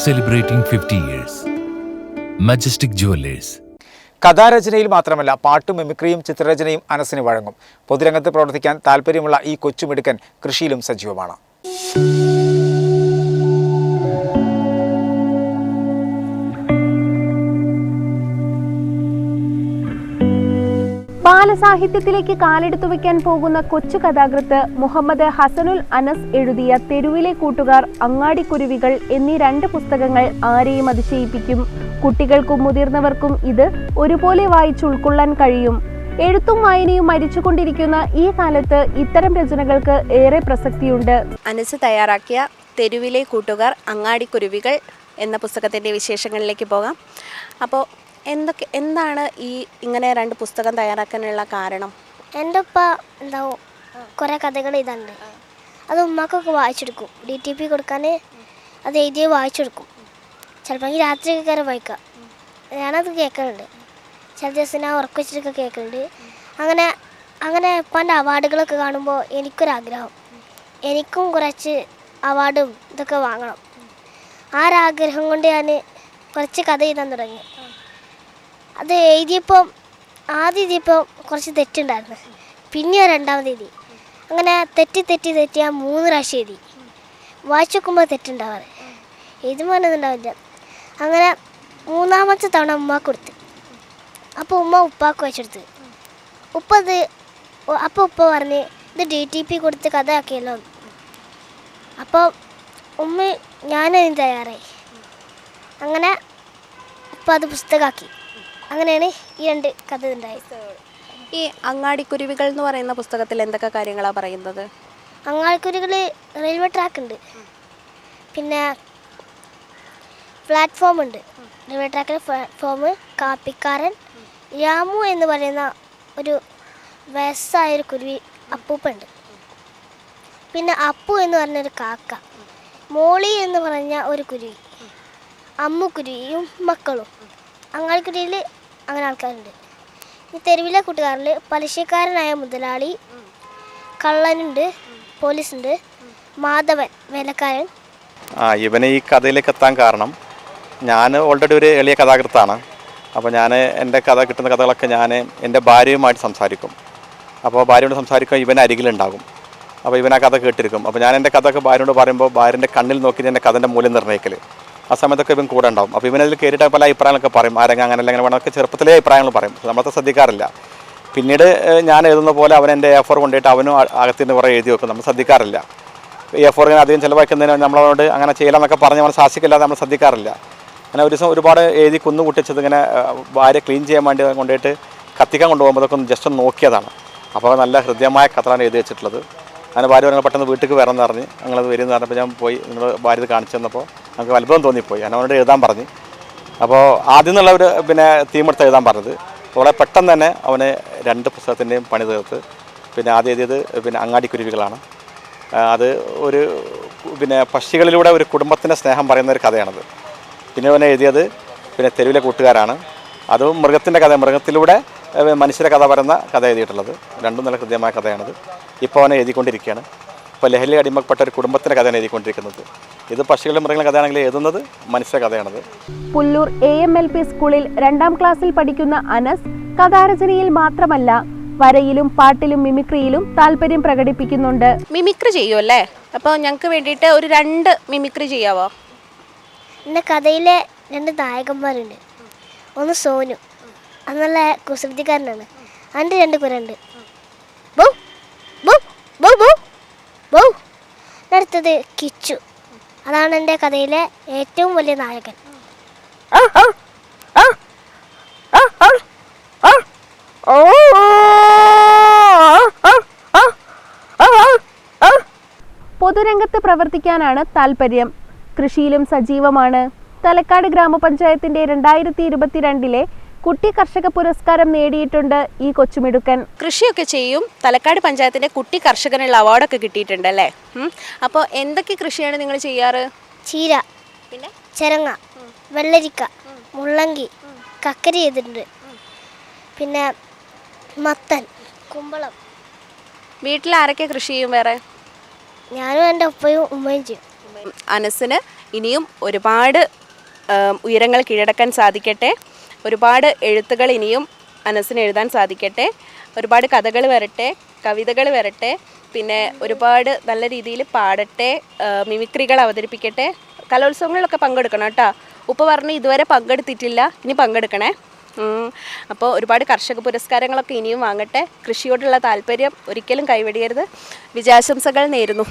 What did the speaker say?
celebrating 50 years. Majestic Jewelers. കഥാരചനയിൽ മാത്രമല്ല പാട്ടും മിമിക്രിയും ചിത്രരചനയും അനസിന് വഴങ്ങും പൊതുരംഗത്ത് പ്രവർത്തിക്കാൻ താല്പര്യമുള്ള ഈ കൊച്ചുമിടുക്കൻ കൃഷിയിലും സജീവമാണ് ബാലസാഹിത്യത്തിലേക്ക് കാലെടുത്തു വയ്ക്കാൻ പോകുന്ന കൊച്ചു കഥാകൃത്ത് മുഹമ്മദ് ഹസനുൽ അനസ് എഴുതിയ തെരുവിലെ കൂട്ടുകാർ അങ്ങാടിക്കുരുവികൾ എന്നീ രണ്ട് പുസ്തകങ്ങൾ ആരെയും അതിശയിപ്പിക്കും. കുട്ടികൾക്കും മുതിർന്നവർക്കും ഇത് ഒരുപോലെ വായിച്ചു ഉൾക്കൊള്ളാൻ കഴിയും. എഴുത്തും വായനയും മരിച്ചുകൊണ്ടിരിക്കുന്ന ഈ കാലത്ത് ഇത്തരം രചനകൾക്ക് ഏറെ പ്രസക്തിയുണ്ട്. അനസ് തയ്യാറാക്കിയ തെരുവിലെ കൂട്ടുകാർ അങ്ങാടിക്കുരുവികൾ എന്ന പുസ്തകത്തിന്റെ വിശേഷങ്ങളിലേക്ക് പോകാം. അപ്പോൾ എന്തൊക്കെ എന്താണ് ഈ ഇങ്ങനെ രണ്ട് പുസ്തകം തയ്യാറാക്കാനുള്ള കാരണം? എന്റെ ഉപ്പ എന്താ കുറേ കഥകൾ ഇതുണ്ട്. അത് ഉമ്മാക്കൊക്കെ വായിച്ചെടുക്കും. ഡി ടി പി കൊടുക്കാൻ അത് എഴുതി വായിച്ചെടുക്കും. ചിലപ്പോൾ രാത്രി കയറി വായിക്കാം. ഞാനത് കേൾക്കുന്നുണ്ട് ചില ദിവസം ഞാൻ ഉറക്കം വെച്ചിട്ടൊക്കെ കേൾക്കുന്നുണ്ട് അങ്ങനെ അങ്ങനെ ഉപ്പാന്റെ അവാർഡുകളൊക്കെ കാണുമ്പോൾ എനിക്കൊരാഗ്രഹം. എനിക്കും കുറച്ച് അവാർഡും ഇതൊക്കെ വാങ്ങണം. ആ ഒരാഗ്രഹം കൊണ്ട് ഞാൻ കുറച്ച് കഥ എഴുതാൻ തുടങ്ങി. അത് എഴുതിയപ്പോൾ ആദ്യം എഴുതിയപ്പോൾ കുറച്ച് തെറ്റുണ്ടായിരുന്നു. പിന്നെ രണ്ടാമത് എഴുതി. അങ്ങനെ തെറ്റി തെറ്റി തെറ്റി ആ മൂന്ന് പ്രാവശ്യം എഴുതി. വായിച്ചു നോക്കുമ്പോൾ തെറ്റുണ്ടാവാറ്. എഴുതുമ്പോൾ ഉണ്ടാവില്ല അങ്ങനെ മൂന്നാമത്തെ തവണ ഉമ്മ കൊടുത്ത്. അപ്പോൾ ഉമ്മ ഉപ്പാക്ക് വെച്ചെടുത്ത്. ഉപ്പ അത് അപ്പോൾ ഉപ്പ പറഞ്ഞ് ഇത് ഡി ടി പി കൊടുത്ത് കഥ ആക്കിയല്ലോ അപ്പോൾ ഉമ്മ ഞാനതിന് തയ്യാറായി. അങ്ങനെ ഉപ്പ അത് പുസ്തകമാക്കി അങ്ങനെയാണ് ഈ രണ്ട് കഥ ഉണ്ടായത്. ഈ അങ്ങാടിക്കുരുവികൾ എന്ന് പറയുന്ന പുസ്തകത്തിൽ എന്തൊക്കെ കാര്യങ്ങളാണ് പറയുന്നത്? അങ്ങാടിക്കുരുകൾ റെയിൽവേ ട്രാക്ക് ഉണ്ട്. പിന്നെ പ്ലാറ്റ്ഫോം ഉണ്ട്. റെയിൽവേ ട്രാക്കിൽ പ്ലാറ്റ്ഫോം കാപ്പിക്കാരൻ രാമു എന്ന് പറയുന്ന ഒരു വയസ്സായൊരു കുരുവി അപ്പൂപ്പുണ്ട് പിന്നെ അപ്പു എന്ന് പറഞ്ഞൊരു കാക്ക മോളി എന്ന് പറഞ്ഞ ഒരു കുരുവി അമ്മുക്കുരുവിയും മക്കളും. അങ്ങാടിക്കുരുവിയിൽ അങ്ങനെ ആൾക്കാരുണ്ട്. ഈ തെരുവിലെ കൂട്ടുകാരിൽ പലിശക്കാരനായ മുതലാളി കള്ളനുണ്ട് പോലീസുണ്ട് മാധവൻ വേലക്കാരൻ. ആ ഇവനെ ഈ കഥയിലേക്ക് എത്താൻ കാരണം ഞാൻ ഓൾറെഡി ഒരു എളിയ കഥാകൃത്താണ്. അപ്പോൾ ഞാൻ എന്റെ കഥ കിട്ടുന്ന കഥകളൊക്കെ ഞാൻ എന്റെ ഭാര്യയുമായിട്ട് സംസാരിക്കും. അപ്പോൾ ഭാര്യയോട് സംസാരിക്കുമ്പോൾ ഇവൻ അരികിലുണ്ടാകും. അപ്പോൾ ഇവൻ ആ കഥ കേട്ടിരിക്കും. അപ്പോൾ ഞാൻ എന്റെ കഥയൊക്കെ ഭാര്യയോട് പറയുമ്പോൾ ഭാര്യന്റെ കണ്ണിൽ നോക്കി എന്റെ കഥന്റെ മൂല്യം നിർണയിക്കൽ ആ സമയത്തൊക്കെ ഇവൻ കൂടെ ഉണ്ടാവും. അപ്പോൾ ഇവനതിൽ കയറിയിട്ട് പല അഭിപ്രായങ്ങളൊക്കെ പറയും. ആരെങ്കിലും അങ്ങനെ അല്ലെങ്കിൽ വേണമൊക്കെ ചെറുപ്പത്തിലേ അഭിപ്രായങ്ങൾ പറയും. നമ്മളൊക്കെ ശ്രദ്ധിക്കാറില്ല. പിന്നീട് ഞാൻ എഴുതുന്ന പോലെ അവൻ എന്റെ എഫോർ ഫോർ കൊണ്ടുപോയിട്ട് അവനും അകത്തിന്റെ കുറേ എഴുതി വെക്കും. നമ്മൾ ശ്രദ്ധിക്കാറില്ല. എ ഫോർ ഇങ്ങനെ അധികം ചിലവാക്കുന്നതിന് നമ്മളോട് അങ്ങനെ ചെയ്യലാന്നൊക്കെ പറഞ്ഞ് നമ്മൾ ശാസിക്കില്ലാതെ നമ്മൾ ശ്രദ്ധിക്കാറില്ല. അങ്ങനെ ഒരു ദിവസം ഒരുപാട് എഴുതി കുന്നു കുട്ടിച്ചത് ഇങ്ങനെ ഭാര്യ ക്ലീൻ ചെയ്യാൻ വേണ്ടി കൊണ്ടുപോയിട്ട് കത്തിക്കാൻ കൊണ്ടുപോകുമ്പോൾ അതൊക്കെ ഒന്ന് ജസ്റ്റ് ഒന്ന് നോക്കിയതാണ്. അപ്പോൾ നല്ല ഹൃദ്യമായ കഥയാണ് എഴുതി വെച്ചിട്ടുള്ളത്. അങ്ങനെ ഭാര്യ പറഞ്ഞാൽ പെട്ടെന്ന് വീട്ടിൽ എന്ന് പറഞ്ഞ് ഞങ്ങളത് വരുമെന്ന് പറഞ്ഞപ്പോൾ ഞാൻ പോയി. നിങ്ങൾ ഭാര്യ കാണിച്ചു തന്നപ്പോൾ നമുക്ക് അത്ഭുതം തോന്നിപ്പോയി ഞാൻ അവനോട് എഴുതാൻ പറഞ്ഞു. അപ്പോൾ ആദ്യം എന്നുള്ള ഒരു പിന്നെ തീമെടുത്ത് എഴുതാൻ പറഞ്ഞത്. വളരെ പെട്ടെന്ന് തന്നെ അവന് രണ്ട് പുസ്തകത്തിന്റെയും പണി തീർത്ത്. പിന്നെ ആദ്യം എഴുതിയത് പിന്നെ അങ്ങാടിക്കുരുവികളാണ്. അത് ഒരു പിന്നെ പക്ഷികളിലൂടെ ഒരു കുടുംബത്തിന്റെ സ്നേഹം പറയുന്ന ഒരു കഥയാണത്. പിന്നെ അവനെ എഴുതിയത് പിന്നെ തെരുവിലെ കൂട്ടുകാരാണ്. അതും മൃഗത്തിന്റെ കഥ മൃഗത്തിലൂടെ മനുഷ്യരെ കഥ പറയുന്ന കഥ എഴുതിയിട്ടുള്ളത്. രണ്ടും നല്ല ഹൃദ്യമായ കഥയാണത്. ഇപ്പോൾ അവനെ എഴുതിക്കൊണ്ടിരിക്കുകയാണ്. ഇപ്പോൾ ലഹരി അടിമപ്പെട്ട ഒരു കുടുംബത്തിന്റെ കഥയാണ് എഴുതിക്കൊണ്ടിരിക്കുന്നത്. ഇത് പക്ഷികളുടെ മൃഗങ്ങളുടെ കഥയാണെങ്കിൽ എഴുതുന്നത് മനുഷ്യ കഥയാണത്. Pullur A M L P സ്കൂളിൽ രണ്ടാം ക്ലാസ്സിൽ പഠിക്കുന്ന അനസ് കഥാരചനയിൽ മാത്രമല്ല വരയിലും പാട്ടിലും മിമിക്രിയിലും താല്പര്യം പ്രകടിപ്പിക്കുന്നുണ്ട്. മിമിക്രി ചെയ്യുമല്ലേ അപ്പോൾ ഞങ്ങൾക്ക് വേണ്ടിയിട്ട് ഒരു രണ്ട് മിമിക്രി ചെയ്യാവോ? എന്റെ കഥയിലെ രണ്ട് നായകന്മാരുണ്ട്. ഒന്ന് സോനു. അത് നല്ല കുസൃതിക്കാരനാണ്. അതിന്റെ രണ്ട് കുരണ്ട് ബൗ ബൗ ബൗ ബൗ ബൗ. അടുത്തത് കിച്ചു. അതാണ് എന്റെ കഥയിലെ ഏറ്റവും വലിയ നായകൻ. പൊതുരംഗത്ത് പ്രവർത്തിക്കാനാണ് താല്പര്യം. കൃഷിയിലും സജീവമാണ്. തലക്കാട് ഗ്രാമപഞ്ചായത്തിന്റെ രണ്ടായിരത്തി ഇരുപത്തിരണ്ടിലെ കുട്ടി കർഷക പുരസ്കാരം നേടിയിട്ടുണ്ട് ഈ കൊച്ചുമിടുക്കൻ. കൃഷിയൊക്കെ ചെയ്യും. തലക്കാട് പഞ്ചായത്തിന്റെ കുട്ടി കർഷകനുള്ള അവാർഡൊക്കെ കിട്ടിയിട്ടുണ്ട് അല്ലേ അപ്പോൾ എന്തൊക്കെ കൃഷിയാണ് നിങ്ങൾ ചെയ്യാറ്? ചീര പിന്നെ? ചിരങ്ങ വെള്ളരിക്ക മുള്ളങ്കി കക്കരി ചെയ്തിട്ടുണ്ട്. പിന്നെ മത്തൻ കുമ്പളം. വീട്ടിൽ ആരൊക്കെ കൃഷി ചെയ്യും വേറെ? ഞാനും എന്റെ ഉപ്പയും ഉമ്മയും ചെയ്യും. അനസിന് ഇനിയും ഒരുപാട് ഉയരങ്ങൾ കീഴടക്കാൻ സാധിക്കട്ടെ. ഒരുപാട് എഴുത്തുകൾ ഇനിയും അനസിന് എഴുതാൻ സാധിക്കട്ടെ. ഒരുപാട് കഥകൾ വരട്ടെ കവിതകൾ വരട്ടെ പിന്നെ ഒരുപാട് നല്ല രീതിയിൽ പാടട്ടെ മിമിക്രികൾ അവതരിപ്പിക്കട്ടെ. കലോത്സവങ്ങളിലൊക്കെ പങ്കെടുക്കണം കേട്ടോ. ഉപ്പ പറഞ്ഞ് ഇതുവരെ പങ്കെടുത്തിട്ടില്ല ഇനി പങ്കെടുക്കണേ. അപ്പോൾ ഒരുപാട് കർഷക പുരസ്കാരങ്ങളൊക്കെ ഇനിയും വാങ്ങട്ടെ. കൃഷിയോടുള്ള താല്പര്യം ഒരിക്കലും കൈവെടിയരുത്. വിജയാശംസകൾ നേരുന്നു.